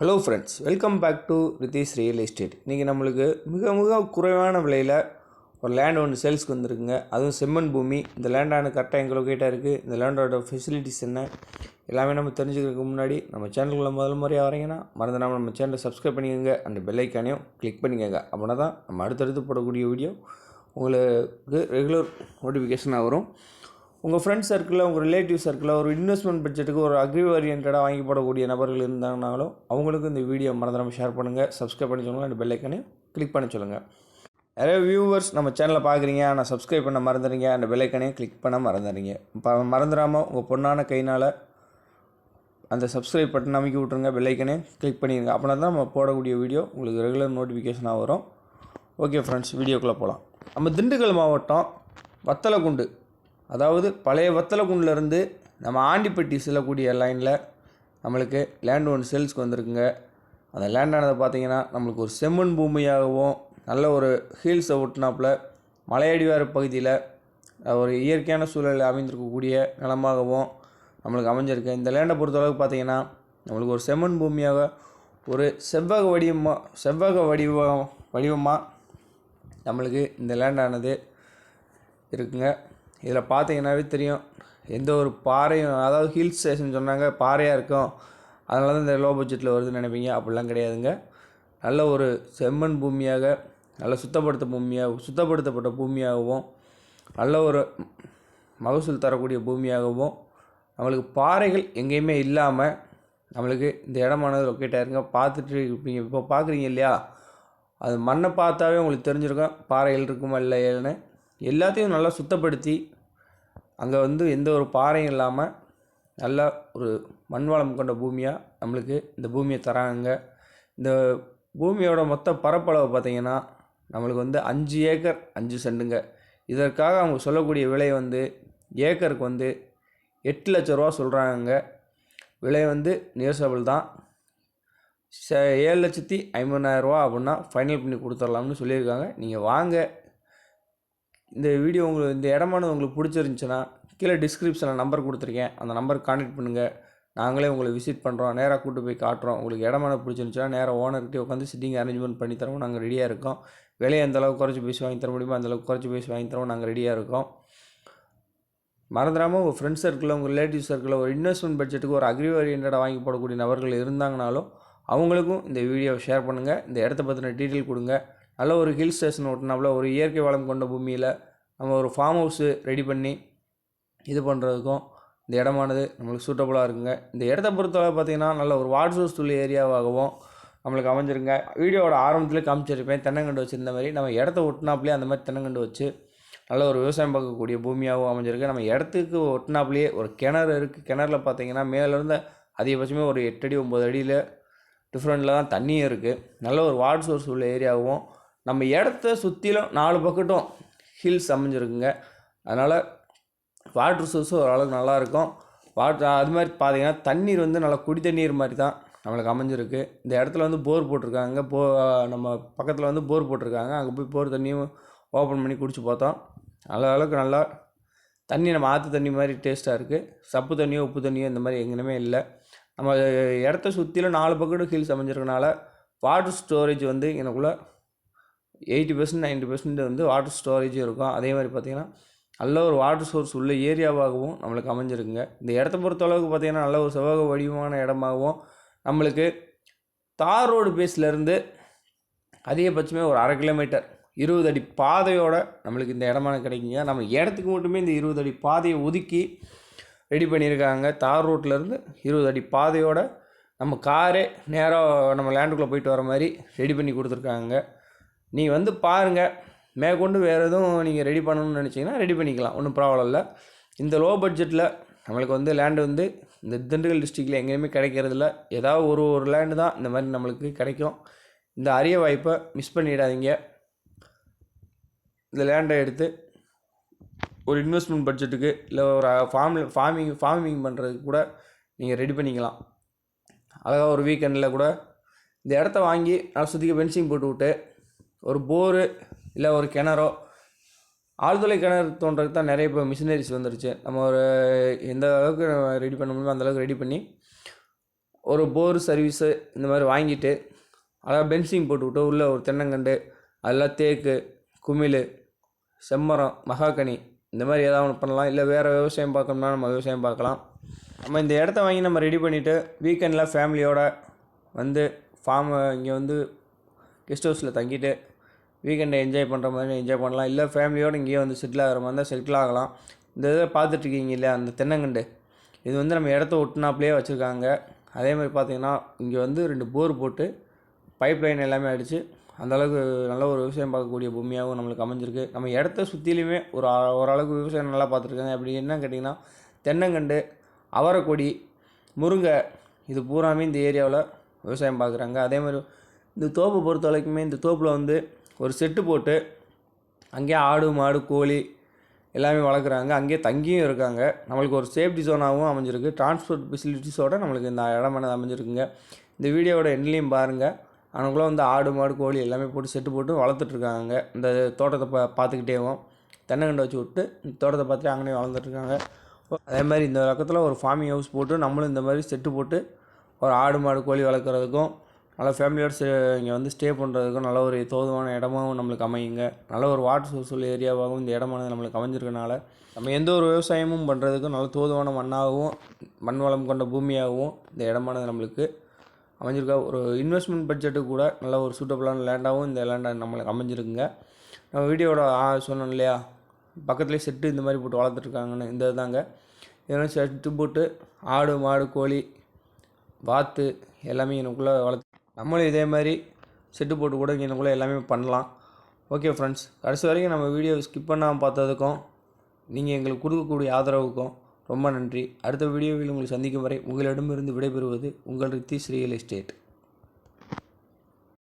Hello friends welcome back to Ritheesh real estate இன்றைக்கி நம்மளுக்கு மிக மிக குறைவான விலையில் ஒரு லேண்ட் ஒன்று சேல்ஸ்க்கு வந்திருக்குங்க. அதுவும் செம்மண் பூமி. இந்த லேண்டான கரெக்டாக எங்கள் லொக்கேட்டாக இருக்குது இந்த லேண்டோட ஃபெசிலிட்டிஸ் என்ன? எல்லாமே நம்ம தெரிஞ்சுக்கிறதுக்கு முன்னாடி நம்ம சேனலுக்குள்ள முதல் முறையாக வரீங்கன்னா மறந்துடாமல் நம்ம சேனலை சப்ஸ்கிரைப் பண்ணிக்கோங்க. அந்த பெல்லைக்கானையும் கிளிக் பண்ணிக்கோங்க. அப்படின்னா தான் நம்ம அடுத்தடுத்து போடக்கூடிய வீடியோ உங்களுக்கு ரெகுலர் நோட்டிஃபிகேஷனாக வரும். உங்கள் ஃப்ரெண்ட்ஸ் சர்க்கிளில் உங்கள் ரிலேட்டிவ் சர்க்கிளில் ஒரு இன்வெஸ்ட்மெண்ட் பட்ஜெட்டுக்கு ஒரு அக்ரி ஓரியன்டாக வாங்கி போடக்கூடிய நபர்கள் இருந்தாங்கனாலும் அவங்களுக்கும் இந்த வீடியோ மறந்துடாமல் ஷேர் பண்ணுங்கள் சப்ஸ்கிரைப் பண்ணி சொல்லுங்கள் அந்த பெல்லைக்கனையும் கிளிக் பண்ண சொல்லுங்கள் நிறைய வியூவர்ஸ் நம்ம சேனலை பார்க்குறீங்க. ஆனால் சப்ஸ்கிரைப் பண்ண மறந்துடுறீங்க. அந்த பெல்லைக்கனையும் கிளிக் பண்ண மறந்துடுறீங்க. இப்போ மறந்துடாமல் உங்கள் பொண்ணான கைனால் அந்த சப்ஸ்கிரைப் பட்டன் அமைக்கி விட்ருங்க பெல் கிளிக் பண்ணிடுங்க. அப்படின்னா தான் நம்ம போடக்கூடிய வீடியோ உங்களுக்கு ரெகுலர் நோட்டிஃபிகேஷனாக வரும். ஓகே ஃப்ரெண்ட்ஸ் வீடியோக்குள்ளே போகலாம் நம்ம திண்டுக்கல் மாவட்டம் வத்தலக்குண்டு அதாவது பழைய வத்தலகுண்டிலேருந்து நம்ம ஆண்டிப்பட்டி செல்லக்கூடிய லைனில் நம்மளுக்கு லேண்ட் ஒன்று சேல்ஸ்க்கு வந்திருக்குங்க. அந்த லேண்டானதை பார்த்தீங்கன்னா நம்மளுக்கு ஒரு செம்மண் பூமியாகவும் நல்ல ஒரு ஹீல்ஸை ஒட்டினாப்புல மலையடிவார பகுதியில் ஒரு இயற்கையான சூழலில் அமைந்திருக்கக்கூடிய நிலமாகவும் நம்மளுக்கு அமைஞ்சிருக்கு. இந்த லேண்டை பொறுத்தளவுக்கு பார்த்தீங்கன்னா நம்மளுக்கு ஒரு செம்மண் பூமியாக ஒரு செவ்வக வடிவமாக செவ்வக வடிவம் வடிவமாக நம்மளுக்கு இந்த லேண்டானது இருக்குங்க. இதில் பார்த்தீங்கன்னாவே தெரியும். எந்த ஒரு பாறையும் அதாவது ஹில் ஸ்டேஷன் சொன்னாங்க பாறையாக இருக்கும். அதனால தான் இந்த லோ பட்ஜெட்டில் வருதுன்னு நினைப்பீங்க. அப்படிலாம் கிடையாதுங்க. நல்ல ஒரு செம்மண் பூமியாக நல்ல சுத்தப்படுத்த பூமியாக சுத்தப்படுத்தப்பட்ட பூமியாகவும் நல்ல ஒரு மகசூல் தரக்கூடிய பூமியாகவும் நம்மளுக்கு பாறைகள் எங்கேயுமே இல்லாமல் நம்மளுக்கு இந்த இடமானது லொக்கேட் ஆயிருங்க. பார்த்துட்டு இருப்பீங்க. இப்போ பார்க்குறீங்க இல்லையா? அது மண்ணை பார்த்தாவே உங்களுக்கு தெரிஞ்சிருக்கும். பாறைகள் இருக்குமா இல்லையான்னு. எல்லாத்தையும் நல்லா சுத்தப்படுத்தி அங்கே வந்து எந்த ஒரு பாறையும் இல்லாமல் நல்ல ஒரு மண் வளம் கொண்ட பூமியாக நம்மளுக்கு இந்த பூமியை தராங்க. இந்த பூமியோட மொத்த பரப்பளவு பார்த்திங்கன்னா நம்மளுக்கு வந்து அஞ்சு ஏக்கர் அஞ்சு செண்டுங்க. இதற்காக அவங்க சொல்லக்கூடிய விலை வந்து ஏக்கருக்கு வந்து எட்டு லட்ச ரூபா சொல்கிறாங்க விலை வந்து நியர்சபிள் தான். ச ஏழு லட்சத்தி ஐம்பதாயிரரூவா அப்படின்னா ஃபைனல் பண்ணி கொடுத்துர்லாம்னு சொல்லியிருக்காங்க. நீங்கள் வாங்க இந்த வீடியோ உங்களுக்கு இந்த இடமானது உங்களுக்கு பிடிச்சிருந்துச்சுன்னா கீழே டிஸ்கிரிப்ஷனில் நம்பர் கொடுத்துருக்கேன். அந்த நம்பருக்கு கான்டாக்ட் பண்ணுங்கள் நாங்களே உங்களை விசிட் பண்ணுறோம் நேராக கூட்டு போய் காட்டுறோம். உங்களுக்கு இடமான பிடிச்சிருந்துச்சுன்னா நேராக ஓனர்கிட்டே உட்காந்து சிட்டிங் அரேஞ்ச்மெண்ட் பண்ணி தரோம் நாங்கள் ரெடியாக இருக்கோம். விலையை எந்தளவுக்கு குறைச்சி பேசி வாங்கி தர முடியுமோ அந்தளவுக்கு குறைச்சி பேசி வாங்கி தரோம் நாங்கள் ரெடியாக இருக்கோம். மறந்துடாமல் உங்கள் ஃப்ரெண்ட்ஸ் சர்க்கிளில் உங்கள் ரிலேட்டிவ் சர்க்கிளில் ஒரு இன்வெஸ்ட்மெண்ட் பட்ஜெட்டுக்கு ஒரு அக்ரி ஓரியன்டாக வாங்கி போடக்கூடிய நபர்கள் இருந்தாங்கனாலும் அவங்களுக்கும் இந்த வீடியோவை ஷேர் பண்ணுங்கள் இந்த இடத்த பற்றின டீட்டெயில் கொடுங்க. நல்ல ஒரு ஹில் ஸ்டேஷன் ஓட்டினாப்புல ஒரு இயற்கை வளம் கொண்ட பூமியில் நம்ம ஒரு ஃபார்ம் ஹவுஸு ரெடி பண்ணி இது பண்ணுறதுக்கும் இந்த இடமானது நம்மளுக்கு சூட்டபுளாக இருக்குங்க. இந்த இடத்த பொறுத்தவரை பார்த்திங்கன்னா நல்ல ஒரு வாட்டர் சோர்ஸ் உள்ள ஏரியாவாகவும் நம்மளுக்கு அமைஞ்சிருங்க. வீடியோவோட ஆரம்பத்தில் காமிச்சிருப்பேன். தென்னங்கண்டு வச்சுருந்த மாதிரி நம்ம இடத்த ஒட்டினாப்புலேயே அந்த மாதிரி தென்னங்கண்டு வச்சு நல்ல ஒரு விவசாயம் பார்க்கக்கூடிய பூமியாகவும் அமைஞ்சிருக்கு. நம்ம இடத்துக்கு ஒட்டினாப்புலேயே ஒரு கிணறு இருக்குது கிணறுல பார்த்தீங்கன்னா மேலேருந்து அதிகபட்சமே ஒரு எட்டு அடி ஒம்பது அடியில் டிஃப்ரெண்டில் தான் தண்ணியும் இருக்குது நல்ல ஒரு வாட்டர் சோர்ஸ் உள்ள ஏரியாவும் நம்ம இடத்த சுற்றிலும் நாலு பக்கட்டும் ஹில்ஸ் அமைஞ்சிருக்குங்க. அதனால் வாட்ரு சோர்ஸும் ஓரளவுக்கு நல்லாயிருக்கும். வாட்ரு அது மாதிரி பார்த்தீங்கன்னா தண்ணீர் வந்து நல்லா குடி தண்ணீர் மாதிரி தான் நம்மளுக்கு அமைஞ்சிருக்கு. இந்த இடத்துல வந்து போர் போட்டிருக்காங்க. போ நம்ம பக்கத்தில் வந்து போர் போட்டிருக்காங்க. அங்கே போய் போர் தண்ணியும் ஓப்பன் பண்ணி குடிச்சு பார்த்தோம். நல்ல அளவுக்கு நல்லா தண்ணி நம்ம ஆற்று தண்ணி மாதிரி டேஸ்ட்டாக இருக்குது சப்பு தண்ணியோ உப்பு தண்ணியோ இந்த மாதிரி எங்கேயுமே இல்லை. நம்ம இடத்த சுற்றிலும் நாலு பக்கெட்டு ஹில்ஸ் அமைஞ்சிருக்கனால வாட்டர் ஸ்டோரேஜ் வந்து எனக்குள்ளே எயிட்டி பர்சன்ட் நைன்ட்டி பர்சன்ட் வந்து வாட்டர் ஸ்டோரேஜும் இருக்கும். அதே மாதிரி பார்த்திங்கன்னா நல்ல ஒரு வாட்டர் சோர்ஸ் உள்ள ஏரியாவாகவும் நம்மளுக்கு அமைஞ்சிருக்குங்க. இந்த இடத்த பொறுத்தளவுக்கு பார்த்திங்கன்னா நல்ல ஒரு செவ்வக வடிவமான இடமாகவும் நம்மளுக்கு தார் ரோடு பேஸ்லேருந்து அதிகபட்சமே ஒரு அரை கிலோமீட்டர் இருபது அடி பாதையோடு நம்மளுக்கு இந்த இடமான கிடைக்குங்க. நம்ம இடத்துக்கு மட்டுமே இந்த இருபது அடி பாதையை ஒதுக்கி ரெடி பண்ணியிருக்காங்க. தார் ரோட்லேருந்து இருபது அடி பாதையோடு நம்ம காரே நேராக நம்ம லேண்டுக்குள்ளே போயிட்டு வர மாதிரி ரெடி பண்ணி கொடுத்துருக்காங்க. நீ வந்து பாருங்கள் மேற்கொண்டு வேறு எதுவும் நீங்கள் ரெடி பண்ணணும்னு நினச்சிங்கன்னா ரெடி பண்ணிக்கலாம். ஒன்றும் ப்ராப்ளம் இல்லை. இந்த லோ பட்ஜெட்டில் நம்மளுக்கு வந்து லேண்டு வந்து இந்த திண்டுக்கல் டிஸ்ட்ரிக்டில் எங்கேயுமே கிடைக்கிறதில்ல ஏதாவது ஒரு ஒரு லேண்டு தான் இந்த மாதிரி நம்மளுக்கு கிடைக்கும். இந்த அரிய வாய்ப்பை மிஸ் பண்ணிடாதீங்க. இந்த லேண்டை எடுத்து ஒரு இன்வெஸ்ட்மெண்ட் பட்ஜெட்டுக்கு இல்லை ஒரு ஃபார்மில் ஃபார்மிங் ஃபார்மிங் பண்ணுறதுக்கு கூட நீங்கள் ரெடி பண்ணிக்கலாம். அழகாக ஒரு வீக்கெண்டில் கூட இந்த இடத்த வாங்கி நல்லா சுற்றிக்க பென்சிங் போட்டு விட்டு ஒரு போரு இல்லை ஒரு கிணறோ ஆழ்துளை கிணறு தோன்றதுக்கு தான் நிறைய இப்போ மிஷினரிஸ் வந்துருச்சு. நம்ம ஒரு எந்த அளவுக்கு ரெடி பண்ண முடியுமோ அந்தளவுக்கு ரெடி பண்ணி ஒரு போர் சர்வீஸு இந்த மாதிரி வாங்கிட்டு அழகாக பென்சிங் போட்டுவிட்டு உள்ளே ஒரு தென்னங்கண்டு அதில் தேக்கு குமிழ் செம்மரம் மகாகனி இந்த மாதிரி ஏதாவது ஒன்று பண்ணலாம். இல்லை வேறு விவசாயம் பார்க்கணும்னா நம்ம விவசாயம் பார்க்கலாம். நம்ம இந்த இடத்த வாங்கி நம்ம ரெடி பண்ணிவிட்டு வீக்கெண்டில் ஃபேமிலியோடு வந்து ஃபார்ம் இங்கே வந்து கெஸ்ட் ஹவுஸில் தங்கிட்டு வீக்கெண்டை என்ஜாய் பண்ணுற மாதிரி என்ஜாய் பண்ணலாம். இல்லை ஃபேமிலியோடு இங்கேயே வந்து செட்டில் ஆகிற மாதிரி இருந்தால் செட்டில் ஆகலாம். இந்த இதை பார்த்துட்ருக்கீங்க இல்லையா? அந்த தென்னங்கண்டு. இது வந்து நம்ம இடத்த ஒட்டினாப்லேயே வச்சுருக்காங்க. அதே மாதிரி பார்த்தீங்கன்னா இங்கே வந்து ரெண்டு போர் போட்டு பைப் லைன் எல்லாமே அடித்து அந்தளவுக்கு நல்ல ஒரு விவசாயம் பார்க்கக்கூடிய பூமியாகவும் நம்மளுக்கு அமைஞ்சிருக்கு. நம்ம இடத்த சுற்றிலையுமே ஒரு ஓரளவுக்கு விவசாயம் நல்லா பார்த்துருக்காங்க அப்படி என்ன கேட்டிங்கன்னா தென்னங்கண்டு அவரைக்கொடி முருங்கை இது பூராமே இந்த ஏரியாவில் விவசாயம் பார்க்குறாங்க. அதே மாதிரி இந்த தோப்பை பொறுத்த வரைக்குமே இந்த தோப்பில் வந்து ஒரு செட்டு போட்டு அங்கேயே ஆடு மாடு கோழி எல்லாமே வளர்க்குறாங்க. அங்கேயே தங்கியும் இருக்காங்க. நம்மளுக்கு ஒரு சேஃப்டி ஜோனாகவும் அமைஞ்சிருக்கு. டிரான்ஸ்போர்ட் ஃபெசிலிட்டிஸோட நம்மளுக்கு இந்த இடமானது அமைஞ்சிருக்குங்க. இந்த வீடியோவோட எண்ட்லேயும் பாருங்கள் அவனுக்குள்ளே வந்து ஆடு மாடு கோழி எல்லாமே போட்டு செட்டு போட்டு வளர்த்துட்ருக்காங்க இந்த தோட்டத்தை பா பார்த்துக்கிட்டேவும் தென்னங்கண்டை வச்சு விட்டு இந்த தோட்டத்தை பார்த்துட்டு அங்கேயே வளர்ந்துட்டுருக்காங்க அதே மாதிரி இந்த பக்கத்தில் ஒரு ஃபார்மிங் ஹவுஸ் போட்டு நம்மளும் இந்த மாதிரி செட்டு போட்டு ஒரு ஆடு மாடு கோழி வளர்க்குறதுக்கும் நல்ல ஃபேமிலியோட இங்கே வந்து ஸ்டே பண்ணுறதுக்கும் நல்ல ஒரு தோதுவான இடமாவும் நம்மளுக்கு அமையுங்க. நல்ல ஒரு வாட்டர் சோர்ஸ் ஏரியாவாகவும் இந்த இடமானது நம்மளுக்கு அமைஞ்சிருக்கனால நம்ம எந்த ஒரு விவசாயமும் பண்ணுறதுக்கும் நல்ல தோதுவான மண்ணாகவும் மண் வளம் கொண்ட பூமியாகவும் இந்த இடமானது நம்மளுக்கு அமைஞ்சிருக்கா ஒரு இன்வெஸ்ட்மெண்ட் பட்ஜெட்டு கூட நல்ல ஒரு சூட்டபுளான லேண்டாகவும் இந்த லேண்டை நம்மளுக்கு அமைஞ்சிருக்குங்க. நம்ம வீடியோட ஆ சொன்னோம் இல்லையா? பக்கத்துலேயே செட்டு இந்த மாதிரி போட்டு வளர்த்துட்ருக்காங்கன்னு இந்த இதுதாங்க இதெல்லாம் செட்டு போட்டு ஆடு மாடு கோழி வாத்து எல்லாமே எனக்குள்ளே வளர்த்து நம்மளும் இதே மாதிரி செட்டு போட்டு கூட எனக்குள்ளே எல்லாமே பண்ணலாம். ஓகே ஃப்ரெண்ட்ஸ் கடைசி வரைக்கும் நம்ம வீடியோ ஸ்கிப் பண்ணாமல் பார்த்ததுக்கும் நீங்கள் எங்களுக்கு கொடுக்கக்கூடிய ஆதரவுக்கும் ரொம்ப நன்றி. அடுத்த வீடியோவில் உங்களை சந்திக்கும் வரை உங்களிடமிருந்து விடைபெறுவது உங்கள் ரித்தீஷ் ரியல் எஸ்டேட்